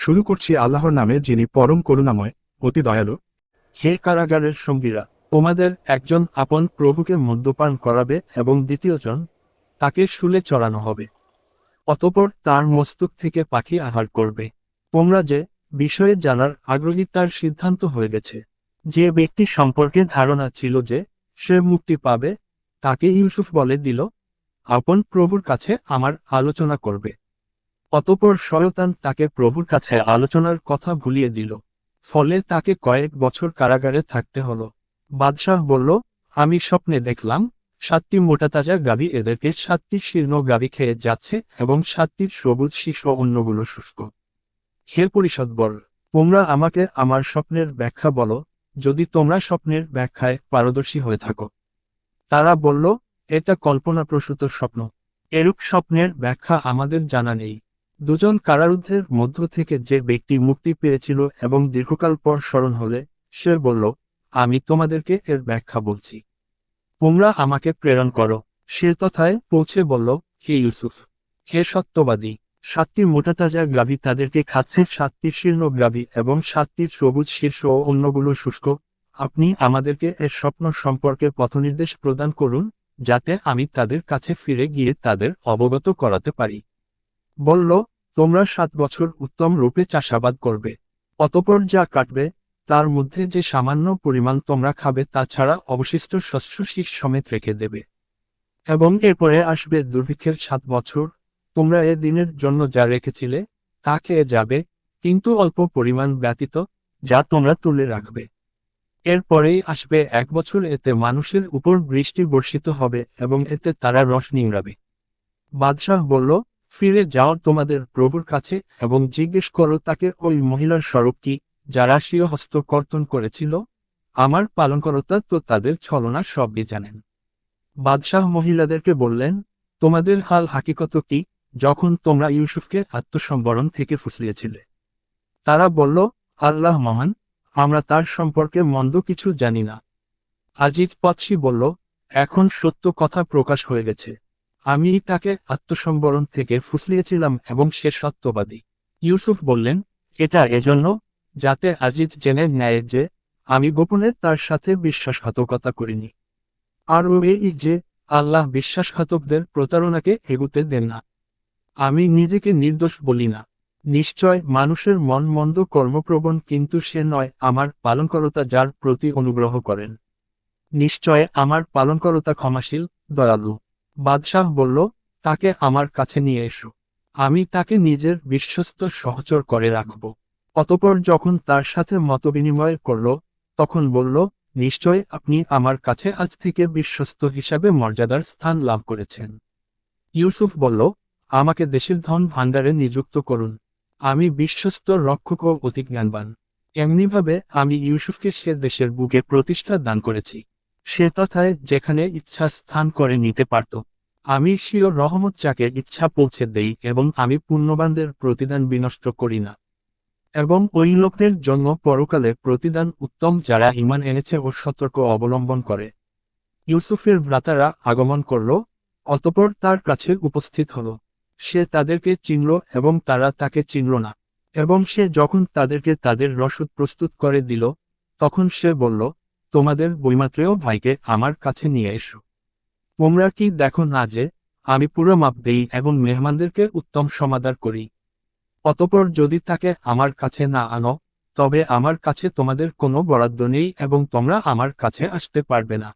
শুরু করছি আল্লাহর নামে যিনি পরম করুণাময়, অতি দয়ালু। হে কারাগারের সঙ্গীরা, তোমাদের একজন আপন প্রভুকে মদ্যপান করাবে এবং দ্বিতীয়জন তাকে শুলে চড়ানো হবে। অতপর তার মস্তক থেকে পাখি আহার করবে। তোমরা যে বিষয়ে জানার আগ্রহী তার সিদ্ধান্ত হয়ে গেছে। যে ব্যক্তি সম্পর্কে ধারণা ছিল যে সে মুক্তি পাবে, তাকে ইউসুফ বলে দিল, আপন প্রভুর কাছে আমার আলোচনা করবে। অতপর শয়তান তাকে প্রভুর কাছে আলোচনার কথা ভুলিয়ে দিল। ফলে তাকে কয়েক বছর কারাগারে থাকতে হলো। বাদশাহ বলল, আমি স্বপ্নে দেখলাম, সাতটি মোটাতাজা গাভী এদেরকে সাতটি শীর্ণ গাবি খেয়ে যাচ্ছে এবং সাতটির সবুজ শীর্ষ অন্যগুলো শুষ্ক। হে পরিষদ বল তোমরা আমাকে আমার স্বপ্নের ব্যাখ্যা বলো, যদি তোমরা স্বপ্নের ব্যাখ্যায় পারদর্শী হয়ে থাকো। তারা বলল, এটা কল্পনাপ্রসূত স্বপ্ন। এরূপ স্বপ্নের ব্যাখ্যা আমাদের জানা নেই। দুজন কারারুদ্ধের মধ্য থেকে যে ব্যক্তি মুক্তি পেয়েছিল এবং দীর্ঘকাল পর স্মরণ হলে, সে বলল, আমি তোমাদেরকে এর ব্যাখ্যা বলছি। তোমরা আমাকে প্রেরণ করো। সে তথায় পৌঁছে বলল, হে ইউসুফ, হে সত্যবাদী, সাতটি মোটাতাজা গ্রাভি তাদেরকে খাচ্ছে, সাতটি শীর্ণ গ্রাভি এবং সাতটি সবুজ শীর্ষ ও অন্যগুলো শুষ্ক। আপনি আমাদেরকে এর স্বপ্ন সম্পর্কে পথনির্দেশ প্রদান করুন, যাতে আমি তাদের কাছে ফিরে গিয়ে তাদের অবগত করাতে পারি। বলল, তোমরা সাত বছর উত্তম রূপে চাষাবাদ করবে। অতপর যা কাটবে, তার মধ্যে যে সামান্য পরিমাণ তোমরা খাবে তা ছাড়া অবশিষ্ট শস্য শীষ সমেত রেখে দেবে। এবং এরপরে আসবে দুর্ভিক্ষের সাত বছর। তোমরা এ দিনের জন্য যা রেখেছিলে, তা খেয়ে যাবে, কিন্তু অল্প পরিমাণ ব্যতীত যা তোমরা তুলে রাখবে। এরপরেই আসবে এক বছর এতে মানুষের উপর বৃষ্টি বর্ষিত হবে এবং এতে তারা রস নিংড়াবে। বাদশাহ বলল ফিরে যাও তোমাদের প্রভুর কাছে এবং জিজ্ঞেস করো তাকে, ওই মহিলার স্বরূপ কি, যারা স্বীয় হস্ত কর্তন করেছিল? আমার পালনকর্তা তো তাদের ছলনা সবই জানেন। বাদশাহ মহিলাদেরকে বললেন, তোমাদের হাল হাকিকত কি, যখন তোমরা ইউসুফকে আত্মসম্বরণ থেকে ফুসলিয়েছিলে? তারা বলল, আল্লাহ মহান, আমরা তার সম্পর্কে মন্দ কিছু জানি না। আজিজ পৎসি বলল, এখন সত্য কথা প্রকাশ হয়ে গেছে। আমি তাকে আত্মসম্বরণ থেকে ফুসলিয়েছিলাম এবং সে সত্যবাদী। ইউসুফ বললেন, এটা এজন্য যাতে আজিজ জেনে নেয় যে আমি গোপনে তার সাথে বিশ্বাসঘাতকতা করিনি। আর এই যে আল্লাহ বিশ্বাসঘাতকদের প্রতারণাকে এগুতে দেন না। আমি নিজেকে নির্দোষ বলি না। নিশ্চয় মানুষের মন মন্দ কর্মপ্রবণ কিন্তু সে নয় আমার পালনকরতা যার প্রতি অনুগ্রহ করেন। নিশ্চয় আমার পালনকরতা ক্ষমাশীল, দয়ালু। বাদশাহ বলল, তাকে আমার কাছে নিয়ে এসো। আমি তাকে নিজের বিশ্বস্ত সহচর করে রাখব। অতপর যখন তার সাথে মতবিনিময় করল, তখন বলল, নিশ্চয় আপনি আমার কাছে আজ থেকে বিশ্বস্ত হিসাবে মর্যাদার স্থান লাভ করেছেন। ইউসুফ বলল, আমাকে দেশের ধন ভাণ্ডারে নিযুক্ত করুন। আমি বিশ্বস্ত রক্ষক ও অতিজ্ঞানবান এমনিভাবে আমি ইউসুফকে সে দেশের বুকে প্রতিষ্ঠা দান করেছি। সে তথায় যেখানে ইচ্ছা স্থান করে নিতে পারত। আমি সিও রহমত চাকে ইচ্ছা পৌঁছে দেই এবং আমি পুণ্যবানদের প্রতিদান বিনষ্ট করি না। এবং ওই লোকদের জন্য পরকালে প্রতিদান উত্তম যারা ইমান এনেছে ও সতর্ক অবলম্বন করে। ইউসুফের ভ্রাতারা আগমন করল, অতপর তার কাছে উপস্থিত হল। সে তাদেরকে চিনল এবং তারা তাকে চিনল না। এবং সে যখন তাদেরকে তাদের রসদ প্রস্তুত করে দিল, তখন সে বলল তোমাদের বইমাত্রেয় ভাইকে আমার কাছে নিয়ে এসো। তোমরা কি দেখো না যে, আমি পুরো মাপ দেই এবং মেহমানদেরকে উত্তম সমাদার করি। অতপর যদি তাকে আমার কাছে না আনো, তবে আমার কাছে তোমাদের কোনো বরাদ্দ নেই এবং তোমরা আমার কাছে আসতে পারবে না।